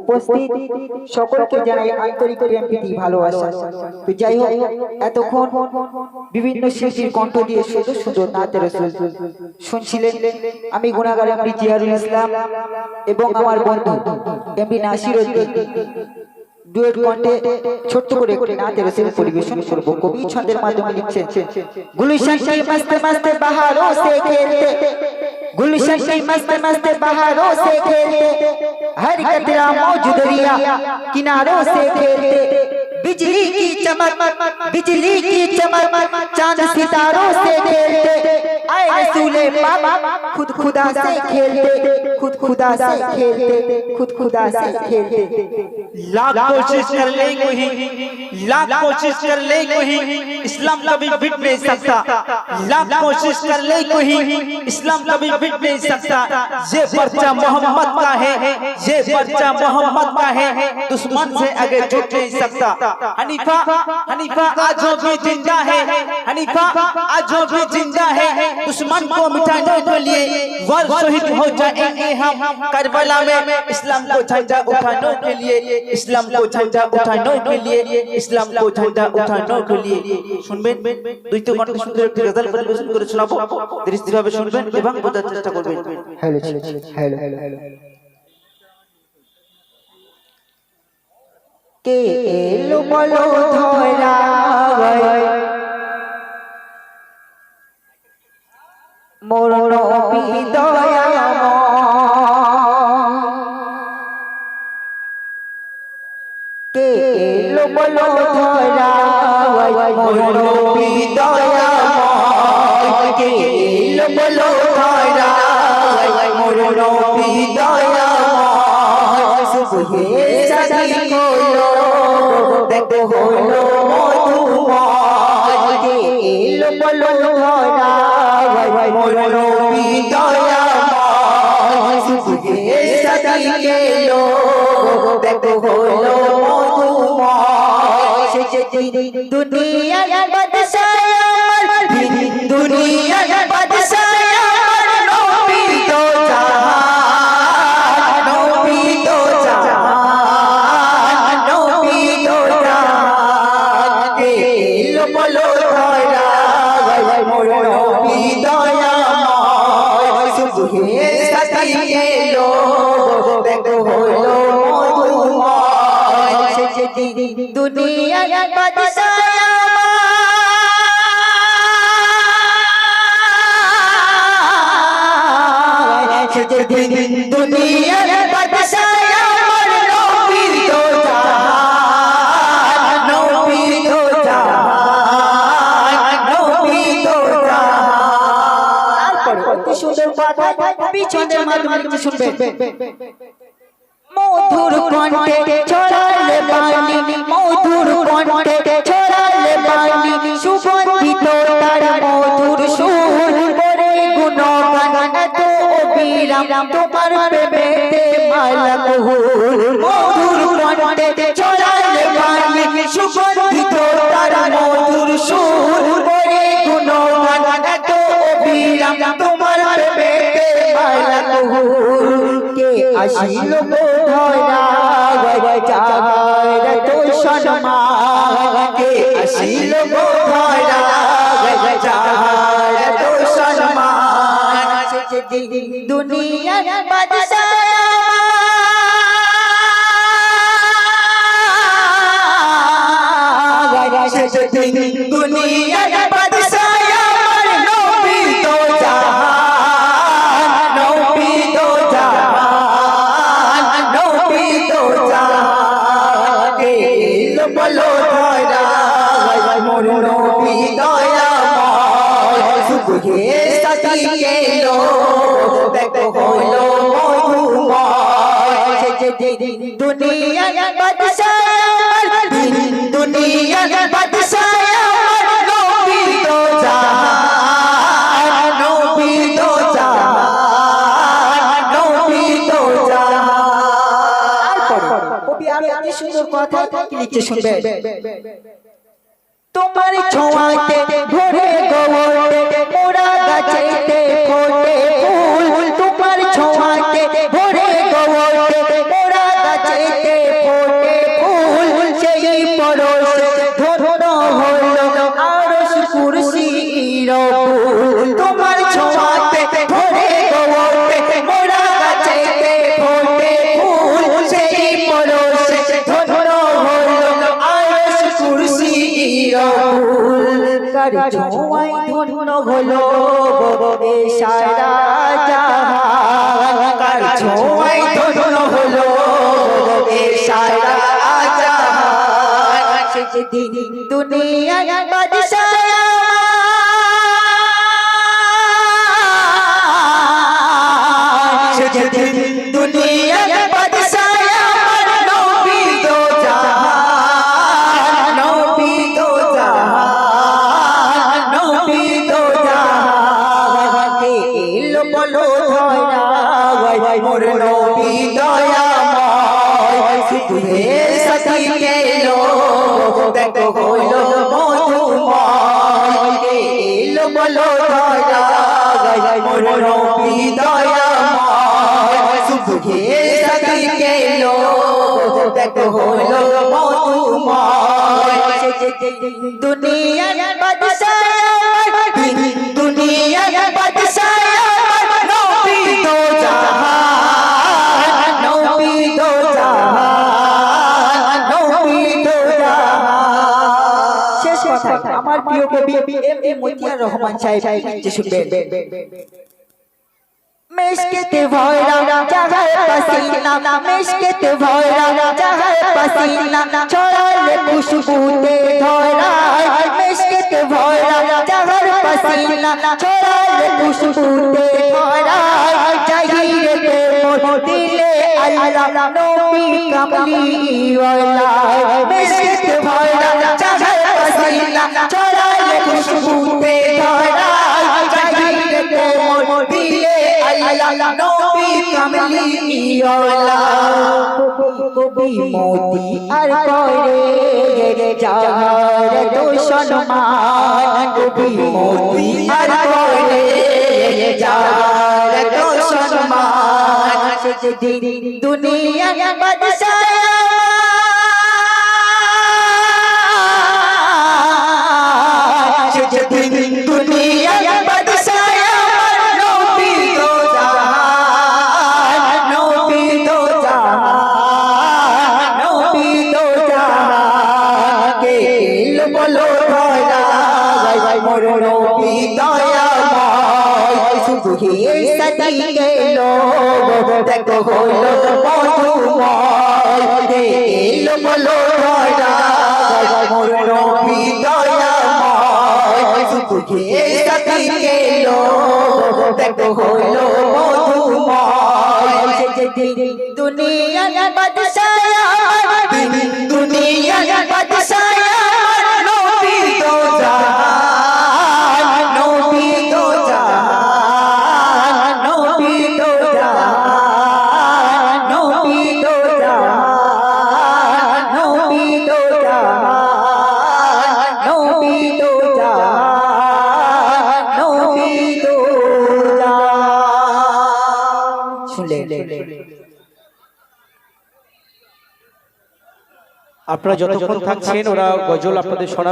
উপস্থিত সকলকে জানাই আন্তরিক প্রেম, প্রীতি, ভালোবাসা। তো যাই হোক, এতক্ষণ বিভিন্ন শিল্পীর কণ্ঠ দিয়ে সুন্দর সুন্দর নাতের শুনছিলেন আমি গুণাগার এমডি জিয়ারুল ইসলাম এবং আমার বন্ধু এমডি নাসির উদ্দিন। ডুয়েট কণ্ঠে ছোট্ট করে একটি নাচ রসিল পরিবেশন করব। কবি ছন্দের মাধ্যমে লিখছেন, গুলিশান সেই মস্তে মস্তে বাহারো সে খেলতে। गुलशन की मस्त मस्त बहारों से खेलते हर कतरा मौज दरिया किनारों से खेलते। बिजली की चमक, बिजली की चमक, चाँद सितारों से खेलते। आए रसूले पाक खुद खुदा से खेलते, खुद खुदा से खेलते, खुद खुदा से खेलते। लाख कोशिश कर ले कोई लाख कोशिश कर ले कोई, इस्लाम कभी बिट नहीं सकता। लाख कोशिश कर ले कोई, इस्लाम कभी बिट नहीं सकता। ये पर्चा मोहम्मद का है, ये पर्चा मोहम्मद का है। दुश्मन से आगे झुक नहीं सकता। हनीफा हनीफा आज भी ज़िंदा है, हनीफा आज भी ज़िंदा है, दुश्मन को मिटाने के लिए वर शहीद हो जाएँगे हम। करबला में इस्लाम को झंडा उठाने के लिए, इस्लाम को झंडा उठाने के लिए ইসলাম কো ঝোদা উঠানো কে লিয়ে শুনবেন? দুইতে তো সুন্দর একটি গজল পরিবেশন করে শোনাবো। দৃষ্টি ভাবে শুনবেন এবং বোঝার চেষ্টা করবেন। হ্যালো হ্যালো কে এলো বলো ধরা মোর বিদয় দয়াময় দুনিয়ার বাদশাহ সেদিন দুনিয়ার বাদশাহ আমার নবী তো জাহান নবী তো জাহান নবী তো জাহান তারপর অতি সুন্দর কথা পিছনের মাধ্যমে লিখে শুনবেন অবিরাম তোমার প্রেমেতে মালা কুহুর। মধুর কণ্ঠে ছড়ালে বাণী সুগন্ধিত তার মধুর সুর। গুণগান অবিরাম তোমার মালা কে আসিল ধরা যার তো কে আসিল দুনিয়ার বাদশাহ। দুনিয়ার বাদশাহ। এলো বলো ধরা মোর নবী দয়াময় সুবহে সাথী গেলো কথা লিখতে শুনবেন তোমার ছোঁয়াতে ভরে গোবরে মোরা গাছেতে ফোটে ফুল। তোমার ছোঁয়াতে ভরে ছোঁয়ায় ধন্য হলো সারা জাহান কার ধন্য হলো সারা জাহান সেদিন দুনিয়া দেখো মধুময় দুনিয়া বাদশাহ দুনিয়া বাদশাহ নবী দো জাহান নবী কথা আমার প্রিয় কবি এম এ মতিয়ার রহমান সাহেব যে শুনবেন। মিশকেতে ভরা জাগার পসিনা, মিশকেতে ভরা জাগার পসিনা ছড়ালে খুশবুতে ধরা মিশকেতে ভরা জাগার পসিনা ছড়ালে খুশবুতে ধরা জাহিরে মোর দিলে আল্লাহ নবী কামলি ওয়ালা মিশকেতে ভরা জাগার পসিনা ছড়ালে খুশবুতে ধরা নবী কামলি কবি মোতি আর করে যাহার দোষণ মান কবি মোতি আর করে যাহার দোষণ মান দুনিয়া বাদশাহ সদি গেল দেখো হলো মধুময় কে বলো মোর নবী দয়াময়। শুধু হে সদি দেখো হলো মধুময়। সেদিন দুনিয়া বাদশাহ। আপনারা যতক্ষণ থাকছেন ওরা গজল আপনাদের শোনাবে।